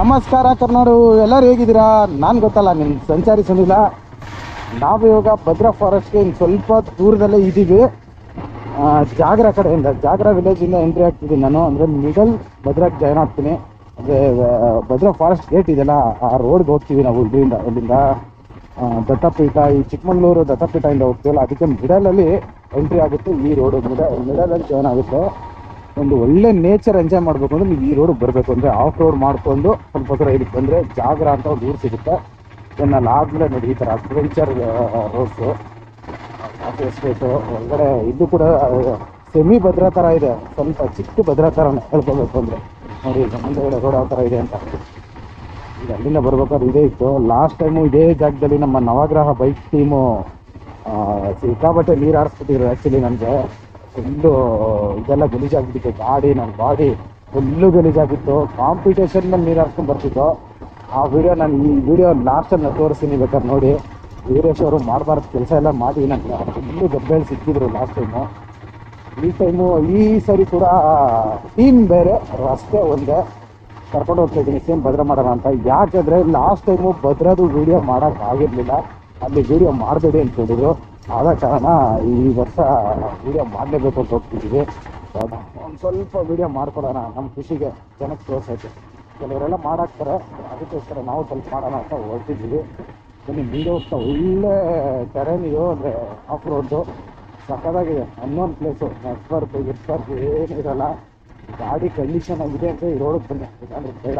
ನಮಸ್ಕಾರ ಕರ್ನಾಡು, ಎಲ್ಲರೂ ಹೇಗಿದ್ದೀರಾ? ನಾನು ಗೊತ್ತಲ್ಲ ನಿಮ್ಮ ಸಂಚಾರಿ ಸುನಿಲ. ನಾವು ಇವಾಗ ಭದ್ರಾ ಫಾರೆಸ್ಟ್ಗೆ ಇನ್ನು ಸ್ವಲ್ಪ ದೂರದಲ್ಲೇ ಇದ್ದೀವಿ ಜಾಗರ ಕಡೆಯಿಂದ, ಜಾಗ್ರ ವಿಲೇಜಿಂದ ಎಂಟ್ರಿ ಆಗ್ತಿದ್ದೀನಿ ನಾನು. ಅಂದರೆ ಮಿಡಲ್ ಭದ್ರಾಕ್ಕೆ ಜಾಯ್ನ್ ಆಗ್ತೀನಿ. ಅಂದರೆ ಭದ್ರಾ ಫಾರೆಸ್ಟ್ ಗೇಟ್ ಇದೆಯಲ್ಲ, ಆ ರೋಡ್ಗೆ ಹೋಗ್ತೀವಿ ನಾವು ಇಲ್ಲಿಂದ ಇಲ್ಲಿಂದ. ದತ್ತಪೀಠ, ಈ ಚಿಕ್ಕಮಗಳೂರು ದತ್ತಪೀಠದಿಂದ ಹೋಗ್ತೀವಲ್ಲ, ಅದಕ್ಕೆ ಮಿಡಲಲ್ಲಿ ಎಂಟ್ರಿ ಆಗುತ್ತೆ ಈ ರೋಡು ಮಿಡ ಮಿಡಲಲ್ಲಿ ಜಾಯ್ನ್ ಆಗುತ್ತೆ. ಒಂದು ಒಳ್ಳೆ ನೇಚರ್ ಎಂಜಾಯ್ ಮಾಡಬೇಕು ಅಂದ್ರೆ ನೀವು ಈ ರೋಡ್ ಬರಬೇಕು ಅಂದರೆ ಆಫ್ ರೋಡ್ ಮಾಡಿಕೊಂಡು ಸ್ವಲ್ಪ ದೂರ ಇಲ್ಲಿ ಬಂದರೆ ಜಾಗ್ರ ಅಂತ ಒಂದು ಊರು ಸಿಗುತ್ತೆ. ಇದನ್ನು ಆದಮೇಲೆ ನೋಡಿ ಅಡ್ವೆಂಚರ್ ರೋಡ್ಸು ಎಸ್ಟೇಟು ಒಳಗಡೆ ಇದು ಕೂಡ ಸೆಮಿ ಭದ್ರಾ ಥರ ಇದೆ. ಸ್ವಲ್ಪ ಚಿಕ್ಕ ಭದ್ರಾ ಥರನೇ ಹೇಳ್ಕೊಬೇಕು ಅಂದರೆ. ನೋಡಿ ಮುಂದೆಗಡೆ ರೋಡ್ ಯಾವ ಥರ ಇದೆ ಅಂತ. ಈಗ ಅಲ್ಲಿಂದ ಬರ್ಬೇಕಾದ್ರೆ ಇದೇ ಇತ್ತು. ಲಾಸ್ಟ್ ಟೈಮು ಇದೇ ಜಾಗದಲ್ಲಿ ನಮ್ಮ ನವಗ್ರಹ ಬೈಕ್ ಟೀಮು ಸಿಕ್ಕಾಪಟ್ಟೆ ನೀರು ಆರಿಸ್ಬಿಟ್ಟಿದ್ರು ಆ್ಯಕ್ಚುಲಿ ನನಗೆ ಫುಲ್ಲು ಇದೆಲ್ಲ ಗಲೀಜಾಗ್ಬಿಟ್ಟಿತ್ತು. ಗಾಡಿ ನನ್ನ ಬಾಡಿ ಫುಲ್ಲು ಗಲೀಜಾಗಿತ್ತು. ಕಾಂಪಿಟೇಷನ್ ಮೇಲೆ ನೀರು ಹಾರ್ಸ್ಕೊಂಡು ಬರ್ತಿತ್ತು. ಆ ವಿಡಿಯೋ ನಾನು ಈ ವಿಡಿಯೋ ಲಾಸ್ಟಲ್ಲಿ ತೋರಿಸ್ತೀನಿ ಬೇಕಾದ್ರೆ ನೋಡಿ. ವೀರೇಶ್ ಅವರು ಮಾಡಬಾರ್ದು ಕೆಲಸ ಎಲ್ಲ ಮಾಡಿ ನನಗೆ ಫುಲ್ಲು ಗಬ್ಬೆಯಲ್ಲಿ ಸಿಕ್ಕಿದ್ರು ಲಾಸ್ಟ್ ಟೈಮು ಈ ಟೈಮು ಈ ಸರಿ ಕೂಡ ಟೀಮ್ ಬೇರೆ, ರಸ್ತೆ ಒಂದೇ. ಕರ್ಕೊಂಡು ಹೋಗ್ತಾ ಇದ್ದೀನಿ ಸೇಮ್ ಭದ್ರ ಮಾಡೋಣ ಅಂತ. ಯಾಕೆಂದರೆ ಲಾಸ್ಟ್ ಟೈಮು ಭದ್ರದು ವಿಡಿಯೋ ಮಾಡೋಕೆ ಆಗಿರಲಿಲ್ಲ. ಅಲ್ಲಿ ವಿಡಿಯೋ ಮಾಡಬೇಡಿ ಅಂತ ಹೇಳಿದ್ರು. ಆದ ಕಾರಣ ಈ ವರ್ಷ ವಿಡಿಯೋ ಮಾಡಲೇಬೇಕು ಅಂತ ಹೋಗ್ತಿದ್ದೀವಿ. ಒಂದು ಸ್ವಲ್ಪ ವಿಡಿಯೋ ಮಾಡ್ಕೊಡೋಣ. ನಮ್ಮ ಖುಷಿಗೆ ಜನಕ್ಕೆ ತೋರಿಸೈತೆ ಕೆಲವರೆಲ್ಲ ಮಾಡಾಕ್ತಾರೆ. ಅದಕ್ಕೋಸ್ಕರ ನಾವು ಸ್ವಲ್ಪ ಮಾಡೋಣ ಅಂತ ಹೊರಟಿದ್ದೀವಿ. ಬನ್ನಿ ಮುಂದೆ ಹೋಗ್ತಾ ಒಳ್ಳೆ ಟೆರೇನ್ ಇದು. ಅಂದರೆ ಆಫ್ ರೋಡ್ದು ಸಕ್ಕದಾಗಿದೆ ಅನ್ನೋನ್ ಪ್ಲೇಸು ನೆಟ್ವರ್ಕ್ ಗಿಟ್ವರ್ಕ್ ಏನಿರಲ್ಲ ಗಾಡಿ ಕಂಡೀಷನ್ ಆಗಿದೆ ಅಂತ ಈ ರೋಡಿಗೆ ಬನ್ನಿ. ಬೇಡ.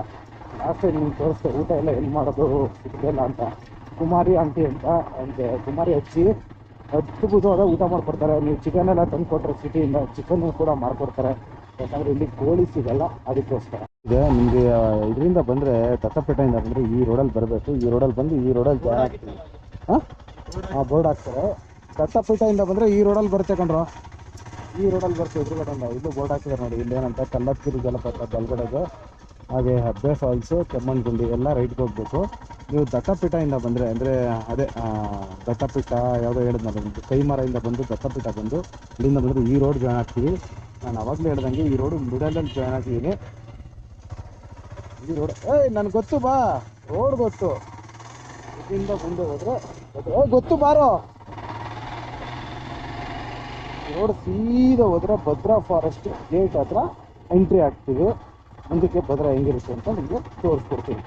ಲಾಸ್ಟ್ ಟೈಮ್ ನಿಮ್ಗೆ ತೋರಿಸ್ದೆ, ಊಟ ಎಲ್ಲ ಎಲ್ಲಿ ಮಾಡೋದು, ಸಿಗ್ತಿಲ್ಲ ಅಂತ. ಕುಮಾರಿ ಆಂಟಿ ಅಂತ. ಅಂದರೆ ಕುಮಾರಿ ಹಚ್ಚಿ ಅದ್ಭುತವಾದ ಊಟ ಮಾಡ್ಕೊಡ್ತಾರೆ. ನೀವು ಚಿಕನ್ ಎಲ್ಲ ತಂದು ಕೊಟ್ಟರೆ ಸಿಟಿಯಿಂದ ಚಿಕನ್ ಕೂಡ ಮಾಡ್ಕೊಡ್ತಾರೆ. ಯಾಕಂದ್ರೆ ಇಲ್ಲಿ ಕೋಳಿ ಸಿಗಲ್ಲ ಅದಕ್ಕೋಸ್ಕರ. ಈಗ ನಿಮಗೆ ಇದರಿಂದ ಬಂದರೆ ದತ್ತಪೇಟೆಯಿಂದ ಬಂದರೆ ಈ ರೋಡಲ್ಲಿ ಬರಬೇಕು. ಈ ರೋಡಲ್ಲಿ ಬಂದು ಈ ರೋಡಲ್ಲಿ ಜಾಯ್ನ್ ಆಗ್ತೀವಿ ಹಾಂ? ಹಾಂ ಬೋರ್ಡ್ ಹಾಕ್ತಾರೆ. ದತ್ತಪೇಟೆಯಿಂದ ಬಂದರೆ ಈ ರೋಡಲ್ಲಿ ಬರುತ್ತೆ ಕಣ್ರೋ. ಈ ರೋಡಲ್ಲಿ ಬರುತ್ತೆ ಎದುರುಗಡೆಯಿಂದ ಇಲ್ಲೂ ಬೋರ್ಡ್ ಹಾಕಿದ್ದಾರೆ ನೋಡಿ. ಇಲ್ಲೇನಂತ ಕಲ್ಲತ್ತಿರಿ ಜಲಪಾತ ಬಲ್ಗಡೆಗೆ. ಹಾಗೆ ಹಬ್ಬೆ ಫಾಲ್ಸು ಕೆಮ್ಮಣ್ಣಗುಂಡಿ ಎಲ್ಲ ರೈಟ್ಗೆ ಹೋಗಬೇಕು. ನೀವು ದತ್ತಪೀಠದಿಂದ ಬಂದರೆ, ಅಂದರೆ ಅದೇ ದತ್ತಪೀಠ ಯಾವುದೋ ಹೇಳಿದ್ನಲ್ಲ ನಿಮ್ಗೆ ಕೈಮರದಿಂದ ಬಂದು ದತ್ತಪೀಠ ಬಂದು ಇಲ್ಲಿಂದ ಬಂದು ಈ ರೋಡ್ ಜಾಯ್ನ್ ಆಗ್ತೀವಿ. ನಾನು ಅವಾಗಲೇ ಹೇಳ್ದಂಗೆ ಈ ರೋಡು ಮಿಡಲಲ್ಲಿ ಜಾಯ್ನ್ ಆಗ್ತೀನಿ. ಈ ರೋಡ್ ಏಯ್, ನನಗೆ ಗೊತ್ತು ಬಾ ರೋಡ್ ಗೊತ್ತು. ಇಲ್ಲಿಂದ ಮುಂದೆ ಹೋದ್ರೆ ಓ ಗೊತ್ತು ಬಾರೋ. ರೋಡ್ ಸೀದಾ ಹೋದ್ರೆ ಭದ್ರಾ ಫಾರೆಸ್ಟ್ ಗೇಟ್ ಹತ್ರ ಎಂಟ್ರಿ ಆಗ್ತೀವಿ. ಮುಂದಕ್ಕೆ ಭದ್ರಾ ಹೆಂಗಿರುತ್ತೆ ಅಂತ ನಿಮಗೆ ತೋರಿಸ್ಕೊಡ್ತೀನಿ.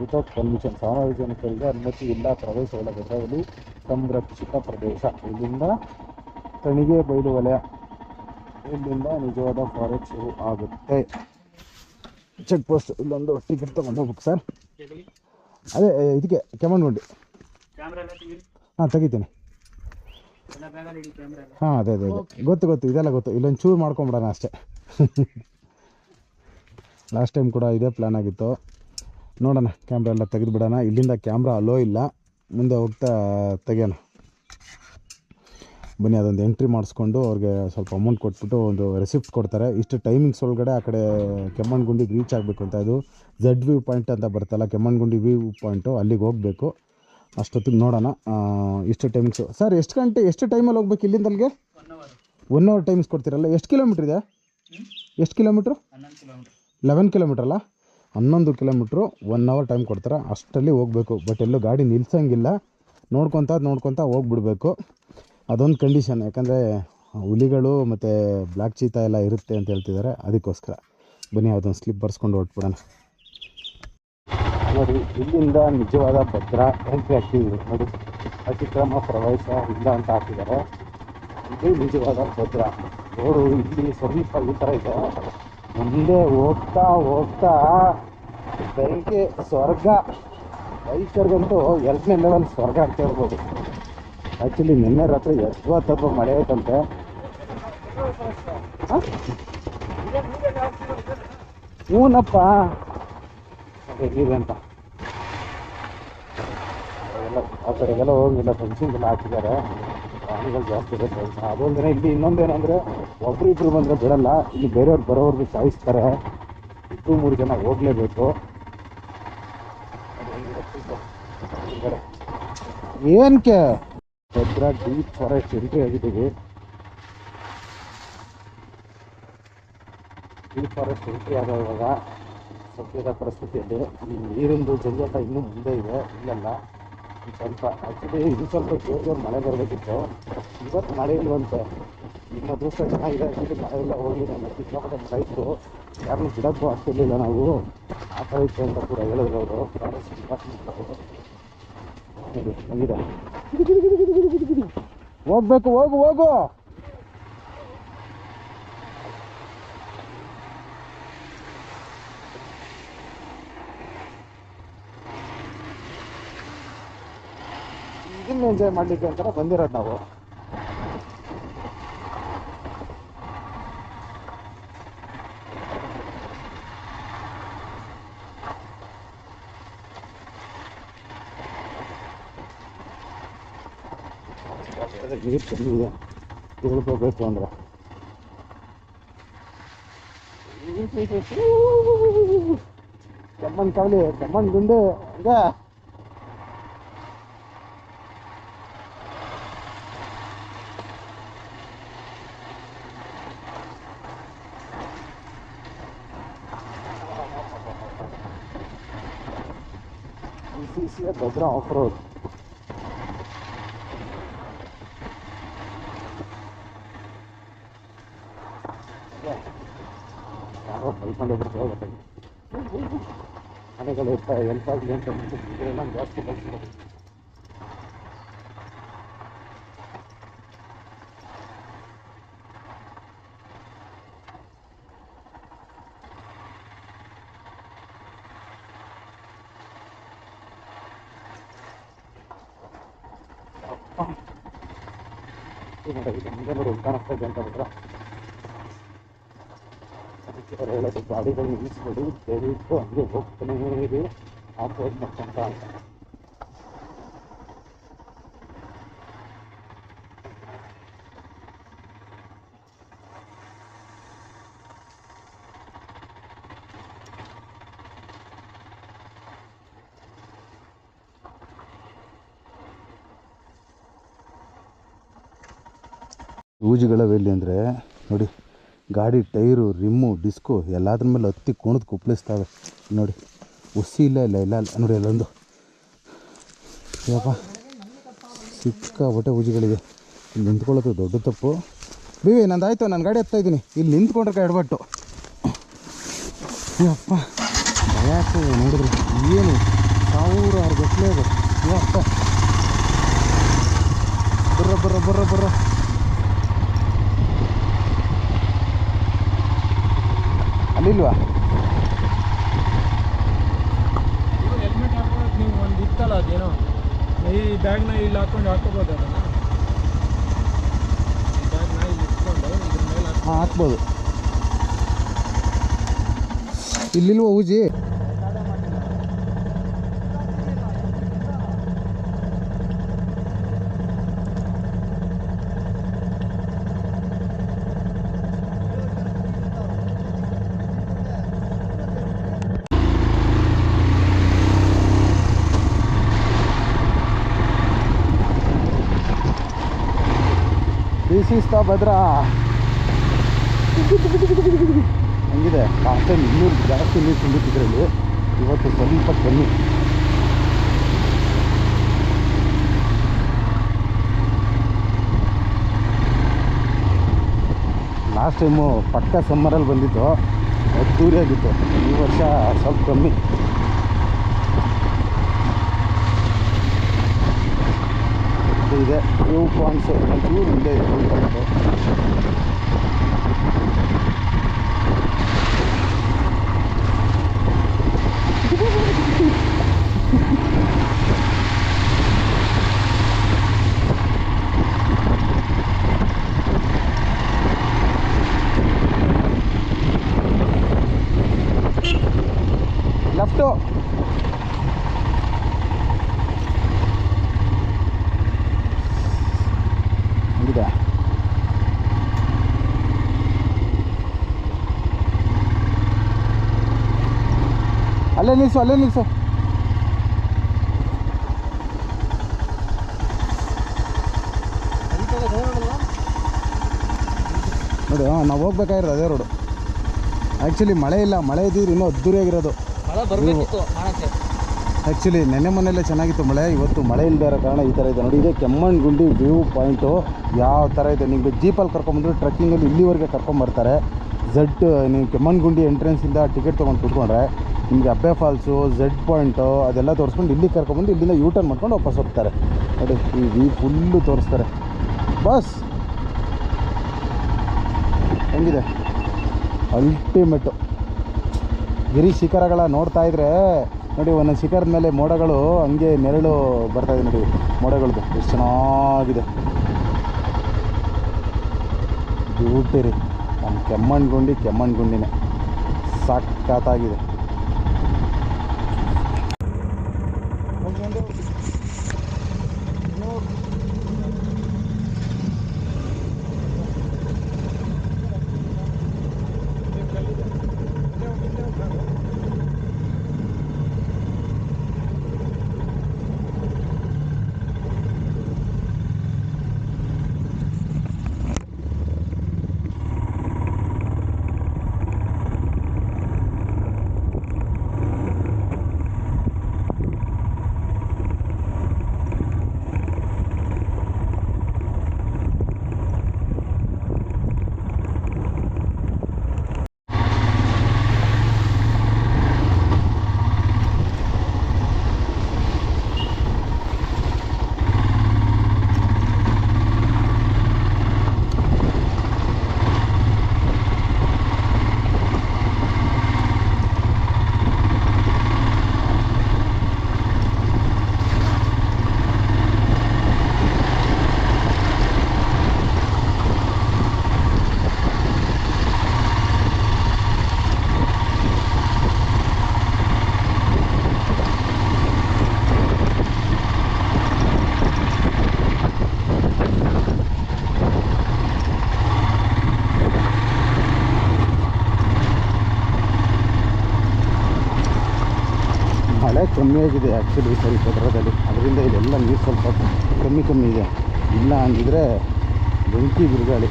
ವಿತೌಟ್ ಪರ್ಮಿಷನ್ ಸಾರ್ವಜನಿಕರಿಗೆ ಅನುಮತಿ ಇಲ್ಲ ಪ್ರವೇಶ ಭದ್ರಾವಳಿ ಸಂರಕ್ಷಿತ ಪ್ರದೇಶ. ಇಲ್ಲಿಂದ ತಣಿಗೆ ಬಯಲು ವಲಯ. ಇಲ್ಲಿಂದ ನಿಜವಾದ ಫಾರೆಸ್ಟ್ ಶುರು ಆಗುತ್ತೆ. ಚೆಕ್ ಪೋಸ್ಟ್ ಇಲ್ಲೊಂದು ಟಿಕೆಟ್ ತೊಗೊಂಡು ಹೋಗ್ಬೇಕು ಸರ್ ಅದೇ ಇದಕ್ಕೆ ತೆಗೀರಿ. ಹಾಂ ತೆಗಿತೀನಿ. ಹಾಂ ಅದೇ ಅದೇ ಅದೇ. ಗೊತ್ತು ಗೊತ್ತು. ಇದೆಲ್ಲ ಗೊತ್ತು. ಇಲ್ಲೊಂದು ಚೂರು ಮಾಡ್ಕೊಂಬಿಡೋಣ ಅಷ್ಟೇ. ಲಾಸ್ಟ್ ಟೈಮ್ ಕೂಡ ಇದೇ ಪ್ಲ್ಯಾನ್ ಆಗಿತ್ತು. ನೋಡೋಣ ಕ್ಯಾಮ್ರಾ ಎಲ್ಲ ತೆಗೆದು ಬಿಡೋಣ. ಇಲ್ಲಿಂದ ಕ್ಯಾಮ್ರಾ ಅಲೋ ಇಲ್ಲ ಮುಂದೆ ಹೋಗ್ತಾ ತೆಗೆಯೋಣ. ಬನ್ನಿ ಅದೊಂದು ಎಂಟ್ರಿ ಮಾಡಿಸ್ಕೊಂಡು ಅವ್ರಿಗೆ ಸ್ವಲ್ಪ ಅಮೌಂಟ್ ಕೊಟ್ಬಿಟ್ಟು ಒಂದು ರೆಸಿಪ್ಟ್ ಕೊಡ್ತಾರೆ. ಇಷ್ಟು ಟೈಮಿಂಗ್ಸ್ ಒಳಗಡೆ ಆ ಕಡೆ ಕೆಮ್ಮಣ್ಗುಂಡಿಗೆ ರೀಚ್ ಆಗಬೇಕು ಅಂತ ಇದು. ಝಡ್ ವ್ಯೂ ಪಾಯಿಂಟ್ ಅಂತ ಬರ್ತಲ್ಲ ಕೆಮ್ಮಣ್ಗುಂಡಿ ವ್ಯೂ ಪಾಯಿಂಟು ಅಲ್ಲಿಗೆ ಹೋಗಬೇಕು. ಅಷ್ಟೊತ್ತಿಗೆ ನೋಡೋಣ. ಇಷ್ಟು ಟೈಮಿಂಗ್ಸು ಸರ್ ಎಷ್ಟು ಗಂಟೆ ಎಷ್ಟು ಟೈಮಲ್ಲಿ ಹೋಗ್ಬೇಕು ಇಲ್ಲಿಂದ ಅಲ್ಲಿಗೆ? ಒನ್ ಅವರ್ ಟೈಮ್ಸ್ ಕೊಡ್ತೀರಲ್ಲ. ಎಷ್ಟು ಕಿಲೋಮೀಟ್ರ್ ಇದೆ? ಎಷ್ಟು ಕಿಲೋಮೀಟರ್ ಲೆವೆನ್ ಕಿಲೋಮೀಟ್ರ್ ಅಲ್ಲ? ಹನ್ನೊಂದು ಕಿಲೋಮೀಟ್ರು ಒನ್ ಅವರ್ ಟೈಮ್ ಕೊಡ್ತಾರೆ. ಅಷ್ಟರಲ್ಲಿ ಹೋಗಬೇಕು. ಬಟ್ ಎಲ್ಲೂ ಗಾಡಿ ನಿಲ್ಸೋಂಗಿಲ್ಲ. ನೋಡ್ಕೊತ ನೋಡ್ಕೊತ ಹೋಗ್ಬಿಡ್ಬೇಕು. ಅದೊಂದು ಕಂಡೀಷನ್ ಯಾಕಂದರೆ ಹುಲಿಗಳು ಮತ್ತು ಬ್ಲ್ಯಾಕ್ ಚೀತಾ ಎಲ್ಲ ಇರುತ್ತೆ ಅಂತ ಹೇಳ್ತಿದ್ದಾರೆ. ಅದಕ್ಕೋಸ್ಕರ. ಬನ್ನಿ ಅದೊಂದು ಸ್ಲಿಪ್ ಬರ್ಸ್ಕೊಂಡು ಹೊರಟ್ಬಿಡೋಣ. ನೋಡಿ, ಇಲ್ಲಿಂದ ನಿಜವಾದ ಭದ್ರಾ ಎಂಟ್ರಿ ಹಾಕ್ತಿದ್ರು ನೋಡಿ, ಅತಿಕ್ರಮ ಪ್ರವೇಶ ಇಲ್ಲ ಅಂತ ಹಾಕಿದ್ದಾರೆ. ಇದು ನಿಜವಾದ ಭದ್ರಾ. ರೋಡು ಇಲ್ಲಿ ಸ್ವಲ್ಪ ಈ ಥರ ಇದೆ. ಮುಂದೆ ಹೋಗ್ತಾ ಹೋಗ್ತಾ ಬೆಂಕಿ ಸ್ವರ್ಗ, ರೈತರಿಗಂತೂ ಎರಡನೇ ಲೆವೆಲ್ ಸ್ವರ್ಗ ಅಂತ ಹೇಳ್ಬೋದು. ಆ್ಯಕ್ಚುಲಿ ನಿನ್ನೆ ರಾತ್ರಿ ಎಷ್ಟೋ ತಪ್ಪ ಮಳೆ ಆಯ್ತಂತೆ. ಹೂನಪ್ಪ. ಅಂತ. ಆ ಕಡೆಗೆಲ್ಲ ಹೋಗಿಲ್ಲ ಫೆನ್ಸಿಂಗ್ ಎಲ್ಲ ಹಾಕಿದ್ದಾರೆ. ಪ್ರಾಣಿಗಳು ಜಾಸ್ತಿ ಇರುತ್ತೆ ಅದೊಂದಿನ ಇಲ್ಲಿ ಇನ್ನೊಂದೇನಂದರೆ ಒಬ್ರು ಇಬ್ಬರು ಬಂದರೆ ಬಿಡಲ್ಲ. ಇಲ್ಲಿ ಬೇರೆಯವ್ರು ಬರೋವ್ರಿಗೆ ಸಾಯಿಸ್ತಾರೆ. ಇಬ್ಬರು ಮೂರು ಜನ ಹೋಗಲೇಬೇಕು. ಏನಕ್ಕೆ ಭದ್ರ ಡೀಪ್ ಫಾರೆಸ್ಟ್ ಎಂಟ್ರಿ ಆಗಿದ್ದೀವಿ. ಡೀಪ್ ಫಾರೆಸ್ಟ್ ಎಂಟ್ರಿ ಆದ ಇವಾಗ ಸದ್ಯದ ಪರಿಸ್ಥಿತಿಯಲ್ಲಿ ಈ ನೀರಿಂದು ಜಂಜಾಟ ಇನ್ನೂ ಮುಂದೆ ಇದೆ. ಇಲ್ಲೆಲ್ಲ. ಸ್ವಲ್ಪ ಆ್ಯಕ್ಚುಲಿ ಇದು ಸ್ವಲ್ಪ ಜೋರು ಜೋರು ಮಳೆ ಬರಬೇಕಿತ್ತು. ಇವತ್ತು ಮಳೆ ಇಲ್ವಂತೆ. ನಿಮ್ಮ ದೋಸ್ತ ಚೆನ್ನಾಗಿದೆ. ಅಂತ ಮಳೆ ಎಲ್ಲ ಹೋಗಿದೆ ನಮ್ಮ ಸಿಕ್ಕಾಪಟ್ಟೆ ಮಳೆ ಇತ್ತು ಯಾರನ್ನೂ ಬಿಡೋಕ್ಕೂ ಆಗ್ತಿರ್ಲಿಲ್ಲ ನಾವು. ಆ ಥರ ಇತ್ತು ಅಂತ ಕೂಡ ಹೇಳಿದ್ರು ಅವರು. ಫಾರೆಸ್ಟ್ ಹೋಗ್ಬೇಕು, ಹೋಗು ಹೋಗು. ಇದನ್ನ ಎಂಜಾಯ್ ಮಾಡ್ಲಿಕ್ಕೆ ಅಂತಾನೆ ಬಂದಿರೋದು ನಾವು. ನೀರು ಕಮ್ಮಿ ಇದೆ. ತಿಳ್ಕೋಬೇಕು ಅಂದ್ರೆ. ಕೆಮ್ಮನ್ ಕಾವಲಿ ಕೆಮ್ಮನ್ ಗುಂಡು ಹಂಗ. BCC ಭದ್ರಾ ಆಫ್ ರೋಡ್ ಯಾರೋ ಕಲ್ಕೊಂಡಿದ್ರು ಹೋಗ್ಬೇಕು ಮನೆಗಳು ಇರ್ತಾರೆ ಹೆಲ್ಪ್ ಆಗಲಿ ಅಂತ ಇದೆಲ್ಲ ಜಾಸ್ತಿ ಕಲ್ಸ್ಬೋದು ಕಾಣಿಸ್ತಾ ಇದೆ ಅಂತ ಹೇಳೋದು ಗಾಡಿಗಳು ನಿಲ್ಲಿಸ್ಬೇಡಿ ಹೋಗ್ತಾನೆ ಆಫ್ ರೋಡ್ ಮಾಡ್ಕೊಂತ ಯೂಜ್ಗಳವೆಲ್ಲಿ ಅಂದರೆ ನೋಡಿ, ಗಾಡಿ ಟೈರು, ರಿಮ್ಮು, ಡಿಸ್ಕು ಎಲ್ಲದ್ರ ಮೇಲೆ ಹತ್ತಿ ಕುಣಿದು ಕುಪ್ಪಳಿಸ್ತಾವೆ. ನೋಡಿ ಹುಸಿ ಇಲ್ಲ ಇಲ್ಲ ಇಲ್ಲ ಇಲ್ಲ. ನೋಡಿ ಎಲ್ಲೊಂದು ಯಪ್ಪ ಸಿಕ್ಕಾಪಟ್ಟೆ ಊಜಿಗಳಿದೆ ಇಲ್ಲಿ ನಿಂತ್ಕೊಳ್ಳೋದು ದೊಡ್ಡ ತಪ್ಪು. ಬಿವಿ, ನಂದಾಯ್ತು, ನಾನು ಗಾಡಿ ಹತ್ತಾ ಇದ್ದೀನಿ. ಇಲ್ಲಿ ನಿಂತ್ಕೊಂಡ್ರೆ ಎಡಬಟ್ಟು. ಯಪ್ಪ ಯಾಕೆ ನೋಡಿದ್ರೆ ಏನು? ಸಾವಿರಾರು ಗಟ್ಟಲೆ ಯಪ್ಪ. ಬರ್ರ ಬರ್ರ ಬರ್ರ ಬರ್ರ. ಅಲ್ಲಿಲ್ವಾ ಹೆಲ್ಮೆಟ್ ಹಾಕೊಳ್ಳೋದು ನೀವು ಒಂದು ಇತ್ತಲ್ಲ ಅದೇನೋ? ಈ ಬ್ಯಾಗ್ನ ಇಲ್ಲಿ ಹಾಕೊಂಡು ಹಾಕೋಬೋದು ಅದನ್ನು. ಈ ಬ್ಯಾಗ್ನ ಇಲ್ಲಿ ಇಟ್ಕೊಂಡು ಇದ್ರ ಮೇಲೆ ಹಾಕಿ ಹಾಕ್ಬೋದು. ಇಲ್ಲಿಲ್ವಾ ಊಜಿ? ದ ಭದ್ರಾ. ಹಂಗಿದೆ? ಲಾಸ್ಟ್ ಟೈಮ್ ಇನ್ನೂರು, ಜಾಸ್ತಿ ನೀರು ತುಂಬಿಟ್ಟಿದ್ರಲ್ಲಿ ಇವತ್ತು ಸ್ವಲ್ಪ ಕಮ್ಮಿ. ಲಾಸ್ಟ್ ಟೈಮು ಪಕ್ಕ ಸಮ್ಮರಲ್ಲಿ ಬಂದಿತ್ತು ಅದ್ದೂರಿಯಾಗಿತ್ತು ಈ ವರ್ಷ ಸ್ವಲ್ಪ ಕಮ್ಮಿ. ಇದು. ವ್ಯೂ ಪಾಯಿಂಟ್ಸ್ ಒಂಚೂರು ಇದೆ ಅಲ್ಲೇ ನಿಲ್ಸು ಅಲ್ಲೇ ನಿಲ್ಸು. ನೋಡಿ ನಾವು ಹೋಗ್ಬೇಕಾಗಿರೋದು ಅದೇ ರೋಡು ಆ್ಯಕ್ಚುಲಿ ಮಳೆ ಇಲ್ಲ ಮಳೆ ಇದ್ದಿದ್ರೆ ಇನ್ನೂ ಅದ್ದೂರಿಯಾಗಿರೋದು ಆ್ಯಕ್ಚುಲಿ ನೆನ್ನೆ ಮನೆಯಲ್ಲೇ ಚೆನ್ನಾಗಿತ್ತು ಮಳೆ ಇವತ್ತು ಮಳೆ ಇಲ್ಲದೆ ಇರೋ ಕಾರಣ ಈ ಥರ ಇದೆ. ನೋಡಿ ಇದೆ ಕೆಮ್ಮಣ್ಣು ಗುಂಡಿ ವ್ಯೂ ಪಾಯಿಂಟು ಯಾವ ಥರ ಇದೆ. ನಿಮಗೆ ಜೀಪಲ್ಲಿ ಕರ್ಕೊಂಬಂದ್ರೆ ಟ್ರೆಕ್ಕಿಂಗಲ್ಲಿ ಇಲ್ಲಿವರೆಗೆ ಕರ್ಕೊಂಬರ್ತಾರೆ ಝಡ್ ನೀವು ಕೆಮ್ಮಣ್ಣುಗುಂಡಿ ಎಂಟ್ರೆನ್ಸಿಂದ ಟಿಕೆಟ್ ತೊಗೊಂಡು ಕುತ್ಕೊಂಡ್ರೆ ನಿಮಗೆ ಅಬ್ಬೆ ಫಾಲ್ಸು ಝೆಡ್ ಪಾಯಿಂಟು ಅದೆಲ್ಲ ತೋರಿಸ್ಕೊಂಡು ಇಲ್ಲಿಗೆ ಕರ್ಕೊಂಬಂದು ಇಲ್ಲಿಂದ ಯೂ ಟರ್ನ್ ಮಾಡ್ಕೊಂಡು ವಾಪಸ್ ಹೋಗ್ತಾರೆ. ನೋಡಿ, ಈ ವ್ಯೂ ಫುಲ್ಲು ತೋರಿಸ್ತಾರೆ. ಬಸ್ ಹೆಂಗಿದೆ? ಅಲ್ಟಿಮೇಟು ಗಿರಿ ಶಿಖರಗಳ ನೋಡ್ತಾ ಇದ್ರೆ, ನೋಡಿ ಒಂದೊಂದು ಶಿಖರದ ಮೇಲೆ ಮೋಡಗಳು, ಹಂಗೆ ನೆರಳು ಬರ್ತಾ ಇದೆ ನೋಡಿ ಮೋಡಗಳು ಎಷ್ಟು ಚೆನ್ನಾಗಿದೆ. ಬ್ಯೂಟಿ ನಮ್ಮ ಕೆಮ್ಮಣ್ಣು ಗುಂಡಿ ಕೆಮ್ಮಣ್ಣು ಕಮ್ಮಿ ಆಗಿದೆ ಆ್ಯಕ್ಚುಲಿ ಈ ಸರಿ ಪದ್ರದಲ್ಲಿ ಅದರಿಂದ ಇದೆಲ್ಲ ನೀರು ಸ್ವಲ್ಪ ಕಮ್ಮಿ ಕಮ್ಮಿ ಇದೆ. ಇಲ್ಲ ಅಂದಿದ್ರೆ ಬೆಂಕಿ ಬಿರುಗಾಳಿ.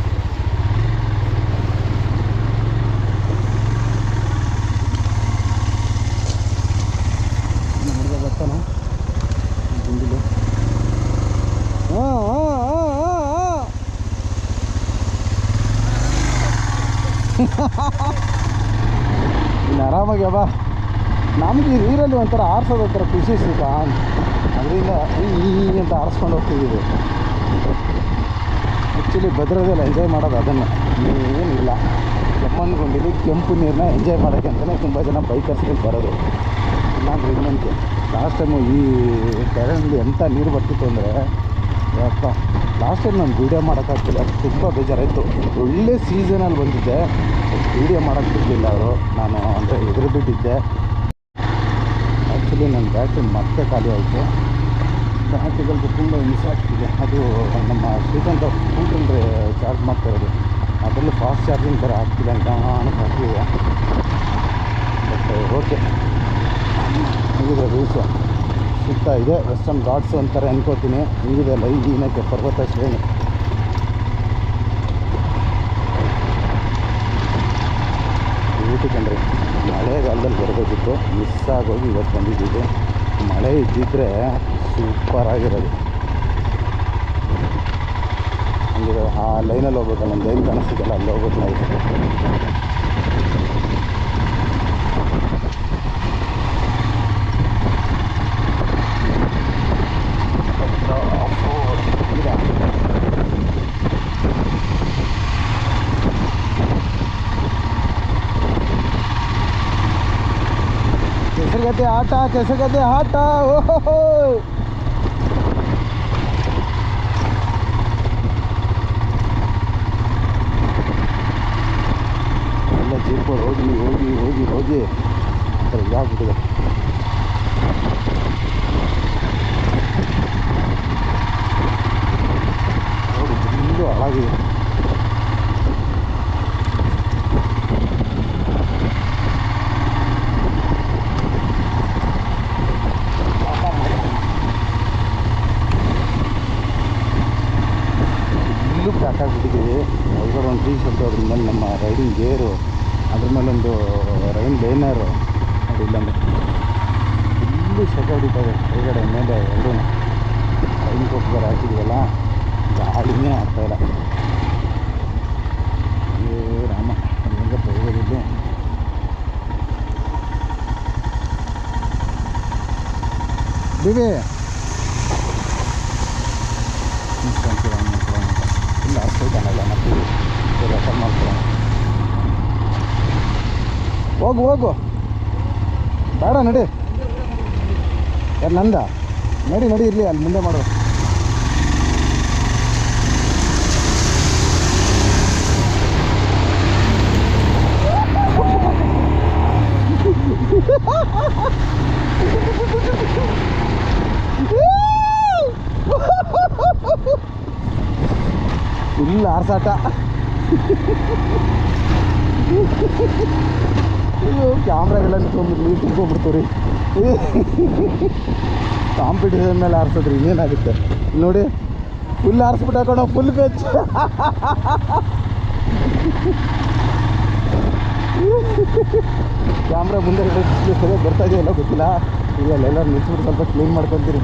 ಇನ್ನು ನಮ್ಗೆ ಈ ನೀರಲ್ಲಿ ಒಂಥರ ಆರಿಸೋದು ಒಂಥರ ಖುಷಿ ಸಿಗ ಅದರಿಂದ ಈ ಅಂತ ಆರಿಸ್ಕೊಂಡು ಹೋಗ್ತಿದ್ದೀವಿ. ಆ್ಯಕ್ಚುಲಿ ಭದ್ರದಲ್ಲಿ ಎಂಜಾಯ್ ಮಾಡೋದು ಅದನ್ನು. ಏನಿಲ್ಲ. ಕೆಮ್ಮಣ್ಣುಗೊಂಡಿಲಿ ಕೆಂಪು ನೀರನ್ನ ಎಂಜಾಯ್ ಮಾಡೋಕ್ಕೆ ಅಂತಲೇ ತುಂಬ ಜನ ಬೈಕರ್ಸ್ಗಳು ಬರೋದು. ಇಲ್ಲಾಂದ್ರೆ ಇನ್ನೊಂದು ಲಾಸ್ಟ್ ಟೈಮು ಈ ಕೆರೆಯಲ್ಲಿ ಎಂಥ ನೀರು ಬರ್ತಿತ್ತು ಅಂದರೆ, ಯಪ್ಪ ಲಾಸ್ಟ್ ಟೈಮ್ ನಾನು ವೀಡಿಯೋ ಮಾಡೋಕ್ಕಾಗ್ತಿಲ್ಲ. ತುಂಬ ಬೇಜಾರಾಯಿತು. ಒಳ್ಳೆ ಸೀಸನಲ್ಲಿ ಬಂದಿದ್ದೆ. ವೀಡಿಯೋ ಮಾಡೋಕ್ಕೆ ಬಿಡಲಿಲ್ಲ ಅವರು. ನಾನು ಅಂದರೆ ಎದುರು ಬಿಟ್ಟಿದ್ದೆ ಆ್ಯಕ್ಚುಲಿ ನನ್ನ ಬ್ಯಾಟ್ರಿ ಮತ್ತೆ ಖಾಲಿ ಆಯಿತು. ಬ್ಯಾಟ್ರಿಗಳದ್ದು ತುಂಬ ಮಿಸ್ ಆಗ್ತಿದೆ. ಅದು ನಮ್ಮ ಶ್ರೀಕಾಂತ್ ಅವ್ರ ಚಾರ್ಜ್ ಮಾಡ್ತಾ ಇರೋದು. ಅದರಲ್ಲೂ ಫಾಸ್ಟ್ ಚಾರ್ಜಿಂಗ್ ಥರ ಆಗ್ತಿದೆ ಅಂತ ಆಗ್ತಿದೆ ಬಟ್ ಓಕೆ ಹೀಗಿದೆ ರೂಲ್ಸು ಸಿಗ್ತಾ ಇದೆ. ವೆಸ್ಟರ್ನ್ ಗಾಡ್ಸ್ ಅಂತಾರೆ ಅನ್ಕೋತೀನಿ. ಹೀಗಿದೆ ಏನಕ್ಕೆ ಪರ್ವತ ಶ್ರೇಣಿ ಊಟಿ ಕಂಡ್ರಿ ಮಳೆಗಾಲದಲ್ಲಿ ಬರಬೇಕಿತ್ತು ಮಿಸ್ ಆಗೋಗಿ ಇವತ್ತು ಬಂದಿದ್ದು ಮಳೆ ಇದ್ದಿದ್ರೆ ಸೂಪರ್ ಆಗಿರೋದು. ಹಂಗಿದೆ ಆ ಲೈನಲ್ಲಿ ಹೋಗ್ಬೇಕಲ್ಲ ನಮ್ಮ ಲೈನ್ ಕಾಣಿಸ್ತಿದ್ದಲ್ಲ ಅಲ್ಲಿ ಹೋಗ್ಬೇಕು ನಾವು. ಕೆಸರುಗದ್ದೆ ಆಟ ಕೆಸರುಗದ್ದೆ ಆಟ ಓಹೋ ಎಲ್ಲ ಜೀಪಲ್ಲಿ ಹೋಗಿ ಹೋಗಿ ಹೋಗಿ ಹೋಗಿ ಒಂಥರ ಇದಾಗ್ಬಿಟ್ಟಿದೆ ನೋಡಿ ಫುಲ್ಲು ಹಾಳಾಗಿದೆ ಇಲ್ಲೂ ರೈನ್ ಲೈನರು ನೋಡಿ ಇಲ್ಲೊಂದು ಫುಲ್ಲು ಸೆಕೆ ಹೊಡಿತದೆ ಒಳಗಡೆ ಮೇಲೆ ಎರಡೂ ರೈನ್ ಕೋಟ್ ಬೇರೆ ಹಾಕಿದ್ದೀವಲ್ಲ ಗಾಳಿನೇ ಆಗ್ತಾಯಿಲ್ಲ ಏ ರಾಮ ಅದು ಹೆಂಗಪ್ಪ ಹೋಗೋದಿದ್ದು ಬಿಬಿ ಇಲ್ಲ ಅಷ್ಟೈತಲ್ಲ ಮತ್ತೆ ರೆಫರ್ ಮಾಡ್ಕೊಳ್ಳೋಣ ಹೋಗು ಹೋಗು. ಬೇಡ ನಡಿ. ಯಾರು ನಂದ? ನಡಿ ನಡಿ ಇರಲಿ ಅಲ್ಲಿ ಮುಂದೆ ಮಾಡು. ಇಲ್ಲ ಆರ್ಸಾಟ. ಅಯ್ಯೋ ಕ್ಯಾಮ್ರಾಗೆಲ್ಲ ನಿಂತ್ಕೊಂಡ್ಬಿಟ್ಟು ನೀರು ತುಂಬ್ಕೊಂಡ್ಬಿಡ್ತೀವಿ ಕಾಂಪಿಟೇಷನ್ ಮೇಲೆ ಆರಿಸೋದ್ರಿ ಇನ್ನೇನಾಗುತ್ತೆ? ನೋಡಿ ಫುಲ್ ಆರಿಸ್ಬಿಟ್ಟು ಹಾಕೋಣ ಫುಲ್ ಬೆಚ್ಚ ಕ್ಯಾಮ್ರಾ ಮುಂದೆ ಸರಿಯಾಗಿ ಬರ್ತಾ ಇದೆಯಲ್ಲ ಗೊತ್ತಿಲ್ಲ. ಈಗ ಎಲ್ಲರೂ ನಿಲ್ಸ್ಬಿಟ್ಟು ಸ್ವಲ್ಪ ಕ್ಲೀನ್ ಮಾಡ್ಕೊತೀರಿ.